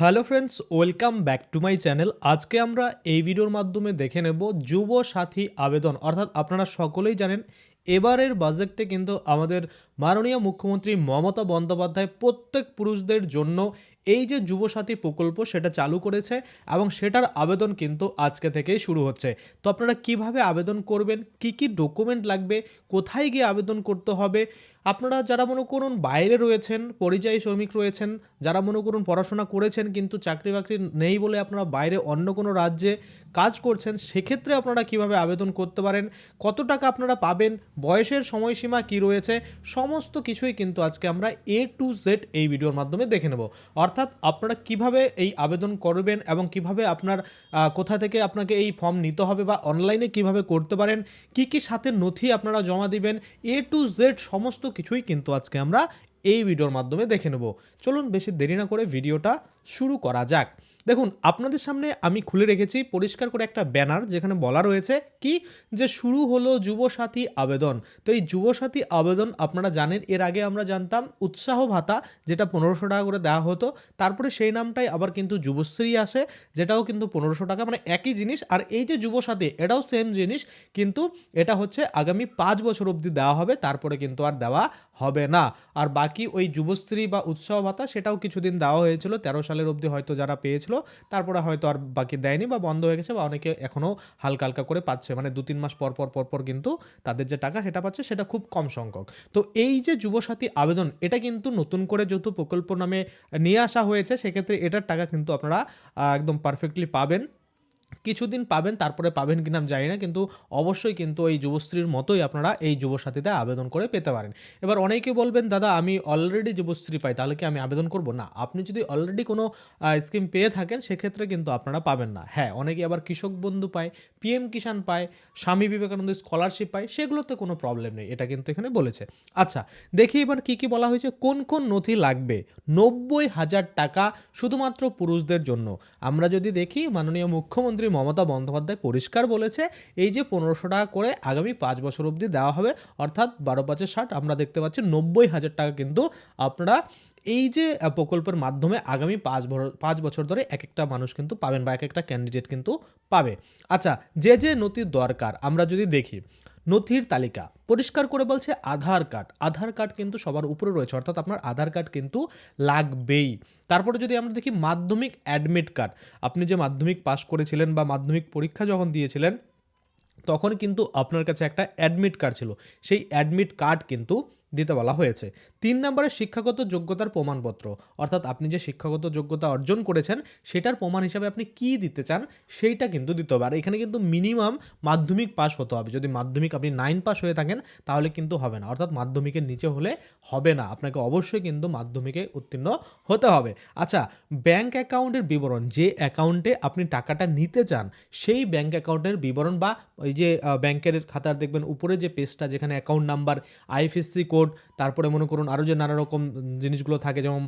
Hello friends, welcome back to my channel. আজকে আমরা এই ভিডিওর মাধ্যমে দেখে নেব যুব সাথী আবেদন। অর্থাৎ আপনারা সকলেই জানেন, এবারের বাজেটে কিন্তু আমাদের মাননীয় মুখ্যমন্ত্রী মমতা বন্দ্যোপাধ্যায় প্রত্যেক পুরুষদের জন্য এই যে যুবসাথী প্রকল্প সেটা চালু করেছে এবং সেটার আবেদন কিন্তু আজকে থেকেই শুরু হচ্ছে। তো আপনারা কীভাবে আবেদন করবেন, কি কি ডকুমেন্ট লাগবে, কোথায় গিয়ে আবেদন করতে হবে আপনারা যারা মনে করুন বাইরে রয়েছেন, পরিযায়ী শ্রমিক রয়েছেন, যারা মনে করুন পড়াশোনা করেছেন কিন্তু চাকরি বাকরি নেই বলে আপনারা বাইরে অন্য কোনো রাজ্যে কাজ করছেন, সেক্ষেত্রে আপনারা কীভাবে আবেদন করতে পারেন? কত টাকা আপনারা পাবেন? বয়সের সময়সীমা কি রয়েছে? সমস্ত কিছুই কিন্তু আজকে আমরা এ টু জেড এই ভিডিওর মাধ্যমে দেখে নেব। অর্থাৎ আপনারা কীভাবে এই আবেদন করবেন এবং কীভাবে আপনার কোথা থেকে আপনাকে এই ফর্ম নিতে হবে বা অনলাইনে কীভাবে করতে পারেন, কি কি সাথে নথি আপনারা জমা দিবেন এ টু জেড সমস্ত কিছুই কিন্তু আজকে আমরা এই ভিডিওর মাধ্যমে দেখে নেব। চলুন বেশি দেরি না করে ভিডিওটা শুরু করা যাক। দেখুন, আপনাদের সামনে আমি খুলে রেখেছি পরিষ্কার করে একটা ব্যানার যেখানে বলা রয়েছে কি যে শুরু হলো যুবসাথী আবেদন। তো এই যুবসাথী আবেদন আপনারা জানেন, এর আগে আমরা জানতাম উৎসাহ ভাতা, যেটা পনেরোশো টাকা করে দেওয়া হতো। তারপরে সেই নামটাই আবার কিন্তু যুবশ্রী আসে, যেটাও কিন্তু পনেরোশো টাকা মানে একই জিনিস। আর এই যে যুবসাথী, এটাও সেম জিনিস, কিন্তু এটা হচ্ছে আগামী পাঁচ বছর অবধি দেওয়া হবে, তারপরে কিন্তু আর দেওয়া হবে না। আর বাকি ওই যুবশ্রী বা উৎসাহ ভাতা, সেটাও কিছুদিন দেওয়া হয়েছিল, তেরো সালের অবধি হয়তো যারা পেয়েছিল তারপরে হয়তো আর বাকি দেয়নি বা বন্ধ হয়ে গেছে বা অনেকে এখনও হালকা হালকা করে পাচ্ছে। মানে দু তিন মাস পর পর পর পর কিন্তু তাদের যে টাকা সেটা পাচ্ছে সেটা খুব কম সংখ্যক। তো এই যে যুবসাথী আবেদন, এটা কিন্তু নতুন করে যেহেতু প্রকল্প নামে নিয়ে আসা হয়েছে, সেক্ষেত্রে এটার টাকা কিন্তু আপনারা একদম পারফেক্টলি পাবেন। কিছুদিন পাবেন, তারপরে পাবেন কিনা আমি জানি না, কিন্তু অবশ্যই কিন্তু এই যুবশ্রীর মতোই আপনারা এই যুবসাথীতে আবেদন করে পেতে পারেন। এবার অনেকে বলবেন, দাদা, আমি অলরেডি যুবশ্রী পাই, তাহলে কি আমি আবেদন করব? না, আপনি যদি অলরেডি কোনো স্কিম পেয়ে থাকেন, সেক্ষেত্রে কিন্তু আপনারা পাবেন না। হ্যাঁ অনেকে আবার কৃষক বন্ধু পায় পিএম কিষাণ পায়, স্বামী বিবেকানন্দ স্কলারশিপ পায়, সেগুলোতে কোনো প্রবলেম নেই, এটা কিন্তু এখানে বলেছে। আচ্ছা দেখি এবার কি কি বলা হয়েছে, কোন কোন নথি লাগবে? নব্বই হাজার টাকা শুধুমাত্র পুরুষদের জন্য। আমরা যদি দেখি, মাননীয় মুখ্যমন্ত্রী মমতা বন্দ্যোপাধ্যায় পরিষ্কার বলেছে, এই যে পনেরোশো টাকা করে আগামী পাঁচ বছর অবধি দেওয়া হবে, অর্থাৎ বারো পাঁচে ষাট, আমরা দেখতে পাচ্ছি নব্বই হাজার টাকা কিন্তু আপনারা এই যে প্রকল্পের মাধ্যমে আগামী পাঁচ পাঁচ বছর ধরে এক একটা মানুষ কিন্তু পাবেন বা এক একটা ক্যান্ডিডেট কিন্তু পাবে। আচ্ছা যে যে নথির দরকার, আমরা যদি দেখি নথির তালিকা। পরিষ্কার করে বলছে আধার কার্ড। আধার কার্ড কিন্তু সবার উপরে রয়েছে, অর্থাৎ আপনার আধার কার্ড কিন্তু লাগবেই। তারপরে যদি আমরা দেখি মাধ্যমিক অ্যাডমিট কার্ড, আপনি যে মাধ্যমিক পাশ করেছিলেন বা মাধ্যমিক পরীক্ষা যখন দিয়েছিলেন, তখন কিন্তু আপনার কাছে একটা অ্যাডমিট কার্ড ছিল। সেই অ্যাডমিট কার্ড কিন্তু দিতে বলা হয়েছে। তিন নম্বরে শিক্ষাগত যোগ্যতার প্রমাণপত্র। অর্থাৎ আপনি যে শিক্ষাগত যোগ্যতা অর্জন করেছেন, সেটার প্রমাণ হিসাবে আপনি কি দিতে চান, সেইটা কিন্তু দিতে হবে। আর এখানে কিন্তু মিনিমাম মাধ্যমিক পাস হতে হবে। যদি মাধ্যমিক আপনি নাইন পাস হয়ে থাকেন, তাহলে কিন্তু হবে না। অর্থাৎ মাধ্যমিকের নিচে হলে হবে না। আপনাকে অবশ্যই কিন্তু মাধ্যমিকে উত্তীর্ণ হতে হবে। আচ্ছা ব্যাংক অ্যাকাউন্টের বিবরণ। যে অ্যাকাউন্টে আপনি টাকাটা নিতে চান, সেই ব্যাংক অ্যাকাউন্টের বিবরণ বা ওই যে ব্যাংকের খাতার দেখবেন, উপরে যে পেজটা যেখানে অ্যাকাউন্ট নাম্বার আইএফএসসি কোড তারপরে মনে করুন আরও যে নানা রকম জিনিসগুলো থাকে, যেমন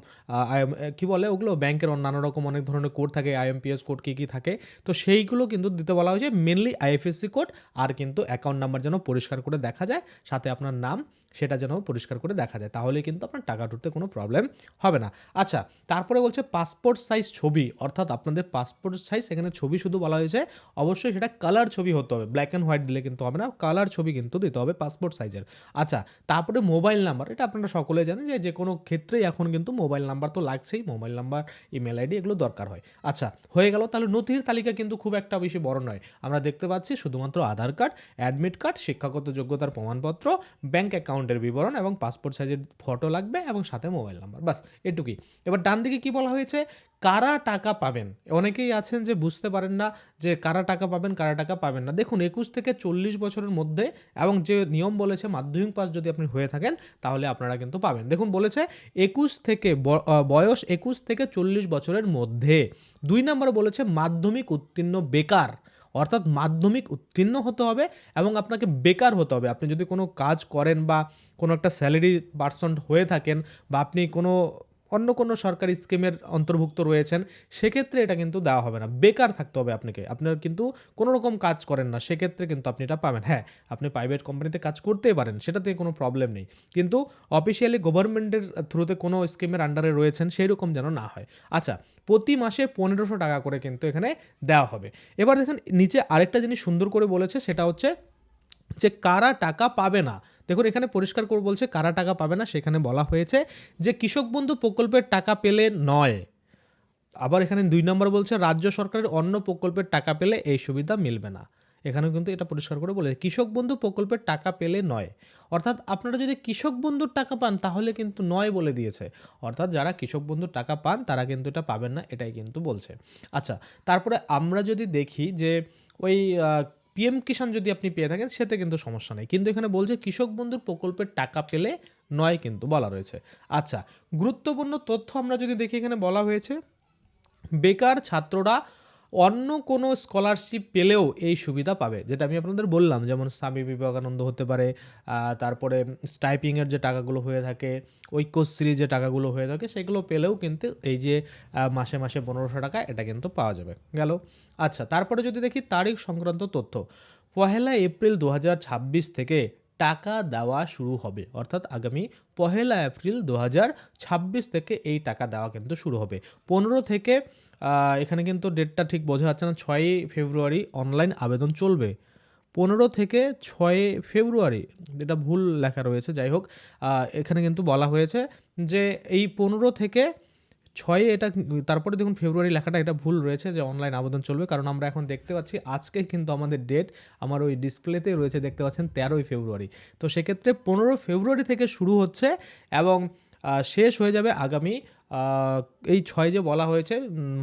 কি বলে ওগুলো? ব্যাংকের নানা রকম অনেক ধরনের কোড থাকে আইএমপিএস কোড কী কী থাকে। তো সেইগুলো কিন্তু দিতে বলা হয়েছে মেনলি আইএফএসসি কোড, আর কিন্তু অ্যাকাউন্ট নাম্বার যেন পরিষ্কার করে দেখা যায়, সাথে আপনার নাম সেটা যেন পরিষ্কার করে দেখা যায়। তাহলে কিন্তু আপনার টাকা ঢুকতে কোনো প্রবলেম হবে না। আচ্ছা তারপরে বলছে পাসপোর্ট সাইজ ছবি। অর্থাৎ আপনাদের পাসপোর্ট সাইজ এখানে ছবি শুধু বলা হয়েছে। অবশ্যই সেটা কালার ছবি হতে হবে। ব্ল্যাক অ্যান্ড হোয়াইট দিলে কিন্তু হবে না। কালার ছবি কিন্তু দিতে হবে পাসপোর্ট সাইজের আচ্ছা তারপরে মোবাইল নাম্বার এটা আপনারা সকলে জানেন যে যে কোনো ক্ষেত্রেই এখন কিন্তু মোবাইল নাম্বার তো লাগছেই। মোবাইল নাম্বার ইমেল আইডি এগুলো দরকার হয়। আচ্ছা হয়ে গেল। তাহলে নথির তালিকা কিন্তু খুব একটা বেশি বড় নয়। আমরা দেখতে পাচ্ছি শুধুমাত্র আধার কার্ড অ্যাডমিট কার্ড শিক্ষাগত যোগ্যতার প্রমাণপত্র ব্যাংক অ্যাকাউন্টের বিবরণ এবং পাসপোর্ট সাইজের ফটো লাগবে এবং সাথে মোবাইল নাম্বার। বাস, এটুকুই। এবার ডান দিকে কি বলা হয়েছে? কারা টাকা পাবেন? অনেকেই আছেন যে বুঝতে পারেন না যে কারা টাকা পাবেন, কারা টাকা পাবেন না। দেখুন, একুশ থেকে চল্লিশ বছরের মধ্যে এবং যে নিয়ম বলেছে মাধ্যমিক পাস যদি আপনি হয়ে থাকেন, তাহলে আপনারা কিন্তু পাবেন। দেখুন, বলেছে একুশ থেকে বয়স একুশ থেকে চল্লিশ বছরের মধ্যে। দুই নম্বরে বলেছে মাধ্যমিক উত্তীর্ণ বেকার। অর্থাৎ মাধ্যমিক উত্তীর্ণ হতে হবে এবং আপনাকে বেকার হতে হবে। আপনি যদি কোনো কাজ করেন বা কোনো একটা স্যালারি পার্সন হয়ে থাকেন বা আপনি কোনো অন্য কোনো সরকারি স্কিমের অন্তর্ভুক্ত রয়েছেন, সেক্ষেত্রে এটা কিন্তু দেওয়া হবে না। বেকার থাকতে হবে আপনাকে। আপনার কিন্তু কোনো রকম কাজ করেন না, সেক্ষেত্রে কিন্তু আপনি এটা পাবেন। হ্যাঁ আপনি প্রাইভেট কোম্পানিতে কাজ করতেই পারেন, সেটাতে কোনো প্রবলেম নেই। কিন্তু অফিসিয়ালি গভর্নমেন্টের থ্রুতে কোনো স্কিমের আন্ডারে রয়েছেন সেই রকম যেন না হয়। আচ্ছা প্রতি মাসে পনেরোশো টাকা করে কিন্তু এখানে দেওয়া হবে। এবার দেখেন, নিচে আরেকটা জিনিস সুন্দর করে বলেছে, সেটা হচ্ছে যে কারা টাকা পাবে না দেখুন, এখানে পরিষ্কার করে বলছে কারা টাকা পাবে না, সেখানে বলা হয়েছে যে কৃষক বন্ধু প্রকল্পের টাকা পেলে নয়। আবার এখানে দুই নম্বর বলছে রাজ্য সরকারের অন্য প্রকল্পের টাকা পেলে এই সুবিধা মিলবে না। এখানেও কিন্তু এটা পরিষ্কার করে বলেছে, কৃষক বন্ধু প্রকল্পের টাকা পেলে নয়। অর্থাৎ আপনারা যদি কৃষক বন্ধুর টাকা পান, তাহলে কিন্তু নয় বলে দিয়েছে। অর্থাৎ যারা কৃষক বন্ধুর টাকা পান, তারা কিন্তু এটা পাবেন না, এটাই কিন্তু বলছে। আচ্ছা তারপরে আমরা যদি দেখি যে ওই পিএম কিষাণ যদি আপনি পেয়ে থাকেন, সেতে কিন্তু সমস্যা নেই। কিন্তু এখানে বলছে, কৃষক বন্ধুর প্রকল্পের টাকা পেলে নয় কিন্তু বলা রয়েছে। আচ্ছা গুরুত্বপূর্ণ তথ্য আমরা যদি দেখি, এখানে বলা হয়েছে, বেকার ছাত্ররা অন্য কোনো স্কলারশিপ পেলেও এই সুবিধা পাবে। যেটা আমি আপনাদের বললাম, যেমন স্বামী বিবেকানন্দ হতে পারে তারপরে স্টাইপিংয়ের যে টাকাগুলো হয়ে থাকে, ঐক্যশ্রী যে টাকাগুলো হয়ে থাকে, সেগুলো পেলেও কিন্তু এই যে মাসে মাসে পনেরোশো টাকা এটা কিন্তু পাওয়া যাবে। গেল। আচ্ছা তারপরে যদি দেখি তারিখ সংক্রান্ত তথ্য। পহেলা এপ্রিল দু হাজার ছাব্বিশ থেকে টাকা দেওয়া শুরু হবে। অর্থাৎ আগামী পহেলা এপ্রিল দু হাজার ছাব্বিশ থেকে এই টাকা দেওয়া কিন্তু শুরু হবে। পনেরো থেকে এখানে কিন্তু ডেটটা ঠিক বোঝা যাচ্ছে না। ছয়ই ফেব্রুয়ারি অনলাইন আবেদন চলবে। পনেরো থেকে ছয় ফেব্রুয়ারি এটা ভুল লেখা রয়েছে, যাই হোক এখানে কিন্তু বলা হয়েছে যে এই পনেরো থেকে ছয়ে এটা তারপরে দেখুন ফেব্রুয়ারি লেখাটা এটা ভুল রয়েছে যে অনলাইন আবেদন চলবে, কারণ আমরা এখন দেখতে পাচ্ছি আজকে কিন্তু আমাদের ডেট আমার ওই ডিসপ্লেতে রয়েছে, দেখতে পাচ্ছেন তেরোই ফেব্রুয়ারি। তো সেক্ষেত্রে পনেরো ফেব্রুয়ারি থেকে শুরু হচ্ছে এবং শেষ হয়ে যাবে আগামী এই ছয় যে বলা হয়েছে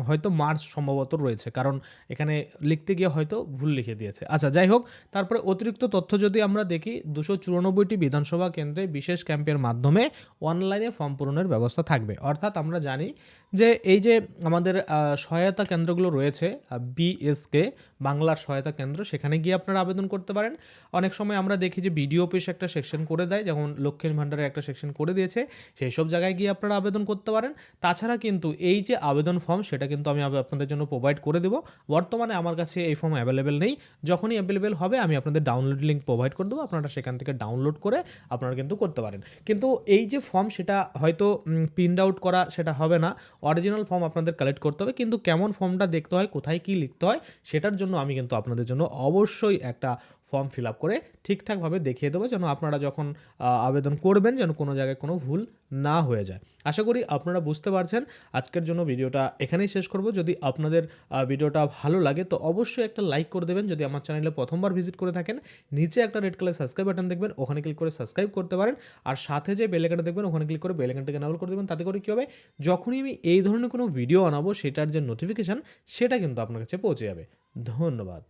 হয়তো মার্চ সম্ভবত রয়েছে, কারণ এখানে লিখতে গিয়ে হয়তো ভুল লিখে দিয়েছে। আচ্ছা যাই হোক, তারপরে অতিরিক্ত তথ্য যদি আমরা দেখি, দুশো চুরানব্বইটি বিধানসভা কেন্দ্রে বিশেষ ক্যাম্পের মাধ্যমে অনলাইনে ফর্ম পূরণের ব্যবস্থা থাকবে। অর্থাৎ আমরা জানি যে এই যে আমাদের সহায়তা কেন্দ্রগুলো রয়েছে বিএসকে বাংলার সহায়তা কেন্দ্র, সেখানে গিয়ে আপনারা আবেদন করতে পারেন। অনেক সময় আমরা দেখি যে বিডিও অফিস একটা সেকশন করে দেয়, যেমন লক্ষ্মীর ভাণ্ডারের একটা সেকশন করে দিয়েছে, সেই সব জায়গায় গিয়ে আপনারা আবেদন করতে পারেন। তাছাড়া কিন্তু এই যে আবেদন ফর্ম সেটা কিন্তু আমি আপনাদের জন্য প্রোভাইড করে দেবো। বর্তমানে আমার কাছে এই ফর্ম অ্যাভেলেবেল নেই। যখনই অ্যাভেলেবেল হবে, আমি আপনাদের ডাউনলোড লিঙ্ক প্রোভাইড করে দেবো। আপনারা সেখান থেকে ডাউনলোড করে আপনারা কিন্তু করতে পারেন। কিন্তু এই যে ফর্ম সেটা হয়তো প্রিন্ট আউট করা সেটা হবে না। অরিজিনাল ফর্ম আপনাদের কালেক্ট করতে হবে, কিন্তু কেমন ফর্মটা দেখতে হয়, কোথায় কি লিখতে হয়, সেটার জন্য আমি কিন্তু আপনাদের জন্য অবশ্যই একটা ফর্ম ফিল আপ করে ঠিকঠাকভাবে দেখিয়ে দেবো যেন আপনারা যখন আবেদন করবেন যেন কোনো জায়গায় কোনো ভুল না হয়ে যায়। আশা করি আপনারা বুঝতে পারছেন। আজকের জন্য ভিডিওটা এখানেই শেষ করব। যদি আপনাদের ভিডিওটা ভালো লাগে তো অবশ্যই একটা লাইক করে দেবেন। যদি আমার চ্যানেলে প্রথমবার ভিজিট করে থাকেন, নিচে একটা রেড কালার সাবস্ক্রাইব বাটন দেখবেন, ওখানে ক্লিক করে সাবস্ক্রাইব করতে পারেন। আর সাথে যে বেলেকাটা দেখবেন, ওখানে ক্লিক করে বেলেকানটাকে এনাবল করে দেবেন। তাতে করে কী হবে? যখনই আমি এই ধরনের কোনো ভিডিও আনাবো, সেটার যে নোটিফিকেশান সেটা কিন্তু আপনার কাছে পৌঁছে যাবে। ধন্যবাদ।